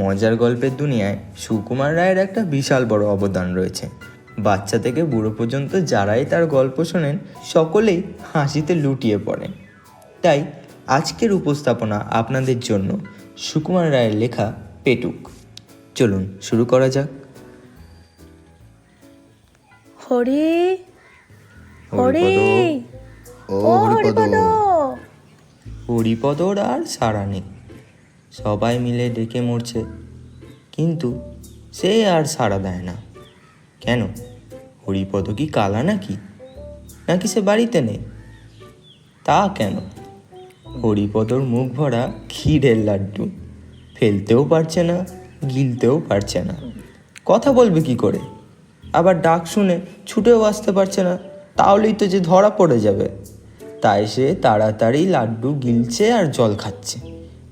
মজার গল্পের দুনিয়ায় সুকুমার রায়ের একটা বিশাল বড় অবদান রয়েছে। বাচ্চা থেকে বুড়ো পর্যন্ত যারাই তার গল্প শোনেন সকলেই হাসিতে লুটিয়ে পড়েন। তাই আজকের উপস্থাপনা আপনাদের জন্য সুকুমার রায়ের লেখা পেটুক। চলুন শুরু করা যাক। হরি হরি। ও ও হরিপদ। হরিপদর আর সারা নেই। সবাই মিলে ডেকে মরছে। কিন্তু সে আর সাড়া দেয় না। কেন? হরিপদ কি কালা নাকি? নাকি সে বাড়িতে নেই? তা কেন? হরিপদর মুখ ভরা ক্ষীরের লাড্ডু ফেলতেও পারছে না, গিলতেও পারছে না। কথা বলবে কি করে? আবার ডাক শুনে ছুটেও আসতে পারছে না, তাহলেই তো যে ধরা পড়ে যাবে। তাই সে তাড়াতাড়ি লাড্ডু গিলছে আর জল খাচ্ছে।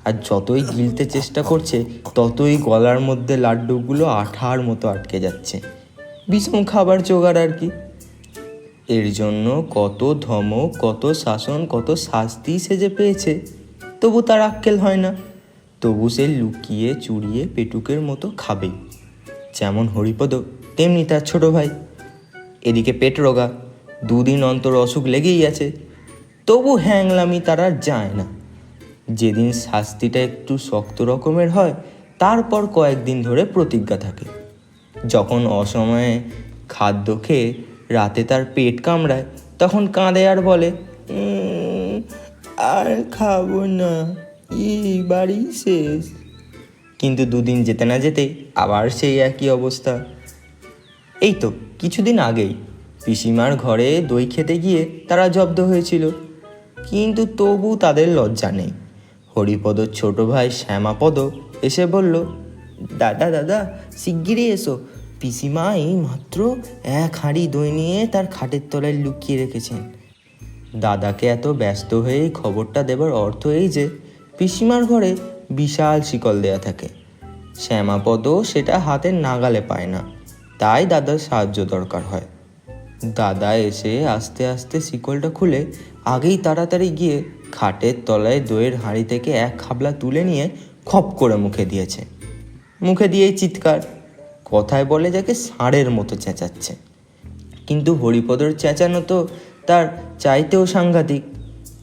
আর যতই গিলতে চেষ্টা করছে, ততই গলার মধ্যে লাড্ডুগুলো আঠার মতো আটকে যাচ্ছে। বিষম খাবার জোগাড় আর কি। এর জন্য কত ধমক, কত শাসন, কত শাস্তি সে যে পেয়েছে, তবু তার আক্কেল হয় না। তবু সে লুকিয়ে চুরিয়ে পেটুকের মতো খাবেই যেমন হরিপদ, তেমনি তার ছোট ভাই। এদিকে পেট রোগা, দুদিন অন্তর অসুখ লেগেই আছে। তবু হ্যাংলামি তারা যায় না। যেদিন শাস্তিটা একটু শক্ত রকমের হয় তারপর কয়েকদিন ধরে প্রতিজ্ঞা থাকে। যখন অসময়ে খাদ্য খেয়ে রাতে তার পেট কামড়ায় তখন কাঁদে আর বলে "উম, আর খাব না এই বাড়ি শেষ। কিন্তু দুদিন যেতে না যেতেই আবার সেই একই অবস্থা। এই তো কিছুদিন আগেই পিসিমার ঘরে দই খেতে গিয়ে তারা জব্দ হয়েছিল। কিন্তু তবু তাদের লজ্জা নেই। হরিপদর ছোট ভাই শ্যামাপদ এসে বলল, দাদা দাদা, শিগগিরই এসো। পিসিমা এই মাত্র এক হাঁড়ি দই নিয়ে তার খাটের তলায় লুকিয়ে রেখেছেন। দাদাকে এত ব্যস্ত হয়ে খবরটা দেবার অর্থ এই যে, পিসিমার ঘরে বিশাল শিকল দেয়া থাকে। শ্যামাপদ সেটা হাতের নাগালে পায় না, তাই দাদার সাহায্য দরকার হয়। দাদা এসে আস্তে আস্তে শিকলটা খুলে আগেই তাড়াতাড়ি গিয়ে খাটের তলায় দইয়ের হাঁড়ি থেকে এক খাবলা তুলে নিয়ে খপ করে মুখে দিয়েছে। মুখে দিয়েই চিৎকার, কথায় বলে যাকে ষাঁড়ের মতো চেঁচাচ্ছে। কিন্তু হরিপদর চেঁচানো তো তার চাইতেও সাংঘাতিক।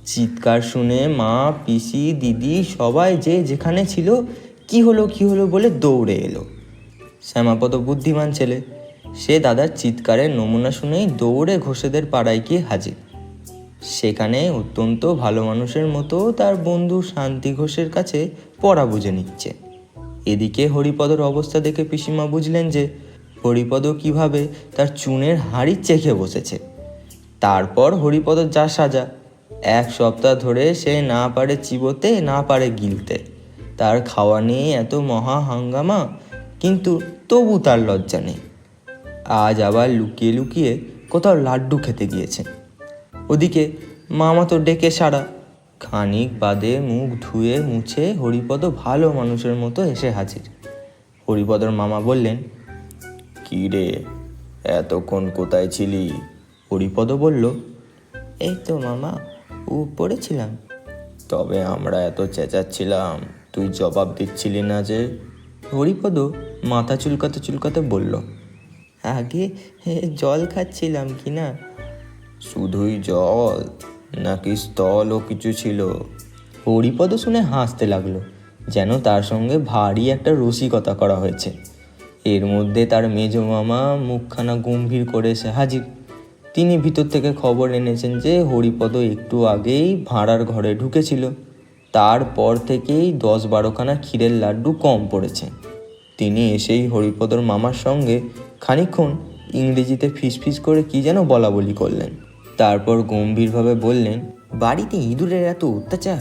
চিৎকার শুনে মা, পিসি, দিদি সবাই যে যেখানে ছিল, কি হলো কি হলো বলে দৌড়ে এলো। শ্যামাপদ বুদ্ধিমান ছেলে, সে দাদার চিৎকারের নমুনা শুনেই দৌড়ে ঘোষেদের পাড়ায় গিয়ে হাজির। সেখানে অত্যন্ত ভালো মানুষের মতো তার বন্ধু শান্তি ঘোষের কাছে পড়া বুঝে নিচ্ছে। এদিকে হরিপদর অবস্থা দেখে পিসিমা বুঝলেন যে, হরিপদ কীভাবে তার চুনের হাঁড়ি চেখে বসেছে। তারপর হরিপদর যা সাজা। এক সপ্তাহ ধরে সে না পারে চিবোতে, না পারে গিলতে। তার খাওয়া নিয়ে এত মহা হাঙ্গামা, কিন্তু তবু তার লজ্জা নেই। আজ আবার লুকিয়ে লুকিয়ে কোথাও লাড্ডু খেতে গিয়েছে। ওদিকে মামা তো ডেকে সারা। খানিক বাদে মুখ ধুয়ে মুছে হরিপদ ভালো মানুষের মতো এসে হাজির। হরিপদর মামা বললেন, কি রে, এতক্ষণ কোথায় ছিলি? হরিপদ বলল, এই তো মামা উপরে পড়েছিলাম। তবে আমরা এত চেঁচাচ্ছিলাম, তুই জবাব দিচ্ছিলি না যে? হরিপদ মাথা চুলকাতে চুলকাতে বলল, আগে জল খাচ্ছিলাম কি না? শুধুই জল নাকি স্থলও কিছু ছিল? হরিপদ শুনে হাসতে লাগল, যেন তার সঙ্গে ভারী একটা রসিকতা করা হয়েছে। এর মধ্যে তার মেজ মামা মুখখানা গম্ভীর করে এসে হাজির। তিনি ভিতর থেকে খবর এনেছেন যে হরিপদ একটু আগেই ভাড়ার ঘরে ঢুকেছিল। তারপর থেকেই দশ বারোখানা ক্ষীরের লাড্ডু কম পড়েছে। তিনি এসেই হরিপদর মামার সঙ্গে খানিকক্ষণ ইংরেজিতে ফিসফিস করে কি যেন বলা বলি করলেন। তারপর গম্ভীরভাবে বললেন, বাড়িতে ইঁদুরের এত অত্যাচার?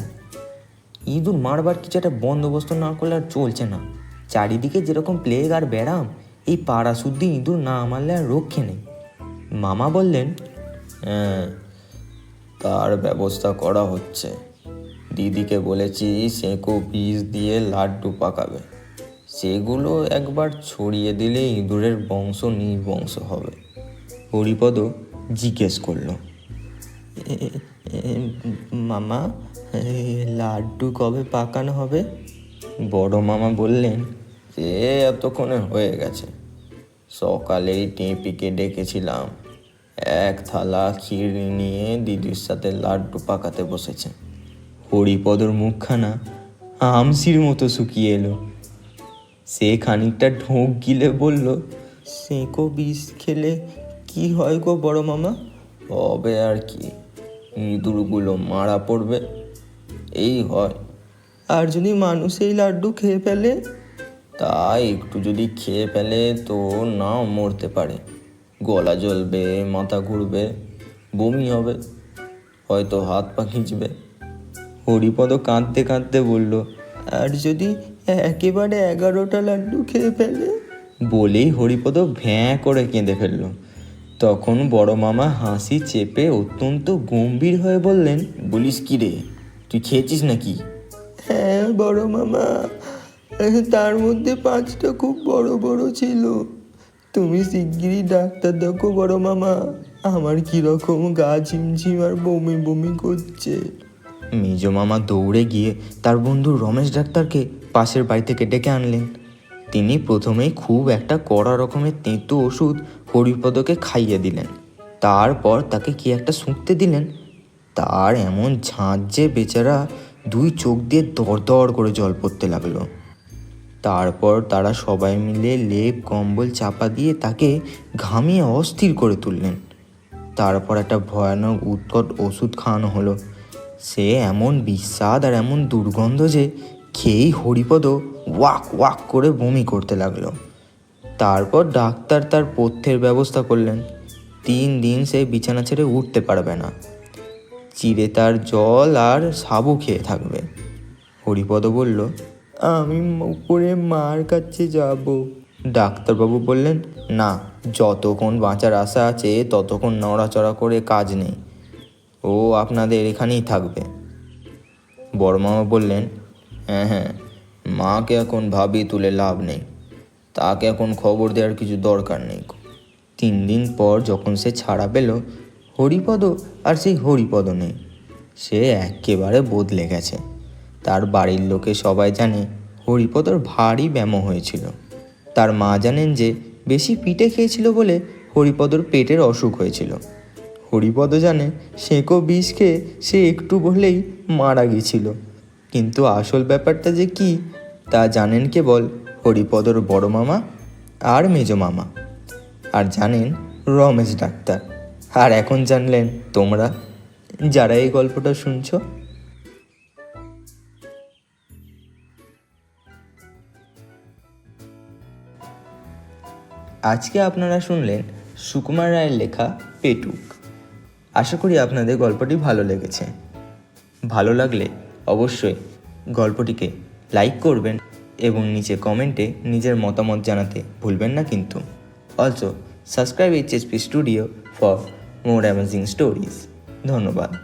ইঁদুর মারবার কিছু একটা বন্দোবস্ত না করলে আর চলছে না। চারিদিকে যেরকম প্লেগ আর ব্যারাম, এই পাড়া শুদ্ধি ইঁদুর না মারলে আর রক্ষে নেই। মামা বললেন হ্যাঁ তার ব্যবস্থা করা হচ্ছে। দিদিকে বলেছি সেঁকো বীজ দিয়ে লাড্ডু পাকাবে। সেগুলো একবার ছড়িয়ে দিলে ইঁদুরের বংশ নির্বংশ হবে। হরিপদ জিজ্ঞেস করল। "এ- এ- মামা লাড্ডু কবে পাকানো হবে? বড় মামা বললেন সে এতক্ষণে হয়ে গেছে। সকালেই টেপিকে ডেকেছিলাম। এক থালা ক্ষীর নিয়ে দিদির সাথে লাড্ডু পাকাতে বসেছে। হরিপদর মুখখানা আমসির মতো শুকিয়ে এলো। সে খানিকটা ঢোক গিলে বলল সেঁকো বিষ খেলে কি হয় গো বড় মামা? হবে আর কি, ইঁদুরগুলো মারা পড়বে, এই হয়। আর যদি মানুষ এই লাড্ডু খেয়ে ফেলে তাই একটু যদি খেয়ে ফেলে তো নাও মরতে পারে। গলা জ্বলবে, মাথা ঘুরবে, বমি হবে, হয়তো হাত পা খিঁচবে হরিপদ কাঁদতে কাঁদতে বলল, আর যদি একেবারে এগারোটা লাড্ডু খেয়ে ফেলে? বলেই হরিপদ ভ্যাঁ করে কেঁদে ফেলল। তখন বড় মামা হাসি চেপে অত্যন্ত গম্ভীর হয়ে বললেন বলিস কি রে তুই খেয়েছিস নাকি? হ্যাঁ বড় মামা তার মধ্যে পাঁচটা খুব বড় বড় ছিল। তুমি শিগগিরই ডাক্তার দেখো বড় মামা আমার কীরকম গা ঝিমঝিম আর বমি বমি করছে। মেজ মামা দৌড়ে গিয়ে তার বন্ধু রমেশ ডাক্তারকে পাশের বাড়ি থেকে ডেকে আনলেন। তিনি প্রথমেই খুব একটা কড়া রকমের তেঁতু ওষুধ হরিপদকে খাইয়ে দিলেন। তারপর তাকে কি একটা শুঁকতে দিলেন? তার এমন ঝাঁঝ যে বেচারা দুই চোখ দিয়ে দর দর করে জল পড়তে লাগল। তারপর তারা সবাই মিলে লেপ কম্বল চাপা দিয়ে তাকে ঘামিয়ে অস্থির করে তুললেন। তারপর একটা ভয়ানক উৎকট ওষুধ খাওয়ানো হলো। সে এমন বিস্বাদ আর এমন দুর্গন্ধ যে খেয়েই হরিপদ ওয়াক ওয়াক করে বমি করতে লাগল। তারপর ডাক্তার তার পথ্যের ব্যবস্থা করলেন। তিন দিন সে বিছানা ছেড়ে উঠতে পারবে না। চিড়ে তার জল আর সাবু খেয়ে থাকবে। হরিপদ বলল, আমি উপরে মার কাছে যাব। ডাক্তারবাবু বললেন, না, যতক্ষণ বাঁচার আশা আছে, ততক্ষণ নড়াচড়া করে কাজ নেই। ও আপনাদের এখানেই থাকবে। বড় মামা বললেন হ্যাঁ হ্যাঁ মাকে এখন ভাবি তুলে লাভ নেই। তাকে এখন খবর দেওয়ার কিছু দরকার নেই। তিন দিন পর যখন সে ছাড়া পেল, হরিপদ আর সেই হরিপদ নেই। সে একেবারে বদলে গেছে। তার বাড়ির লোকে সবাই জানে হরিপদর ভারী ব্যামো হয়েছিল। তার মা জানেন যে বেশি পিঠে খেয়েছিল বলে হরিপদর পেটের অসুখ হয়েছিল। হরিপদ জানে সেঁকো বিষ খেয়ে সে একটু বলেই মারা গিয়েছিল কিন্তু আসল ব্যাপারটা যে কি, তা জানেন কেবল হরিপদর বড় মামা আর মেজ মামা। আর জানেন রমেশ ডাক্তার। আর এখন জানলেন তোমরা, যারা এই গল্পটা শুনছো। আজকে আপনারা শুনলেন সুকুমার রায়ের লেখা পেটুক। আশা করি আপনাদের গল্পটি ভালো লেগেছে। ভালো লাগলে অবশ্যই গল্পটিকে লাইক করবেন এবং নিচে কমেন্টে নিজের মতামত জানাতে ভুলবেন না কিন্তু। Also subscribe HSP studio for more amazing stories ধন্যবাদ।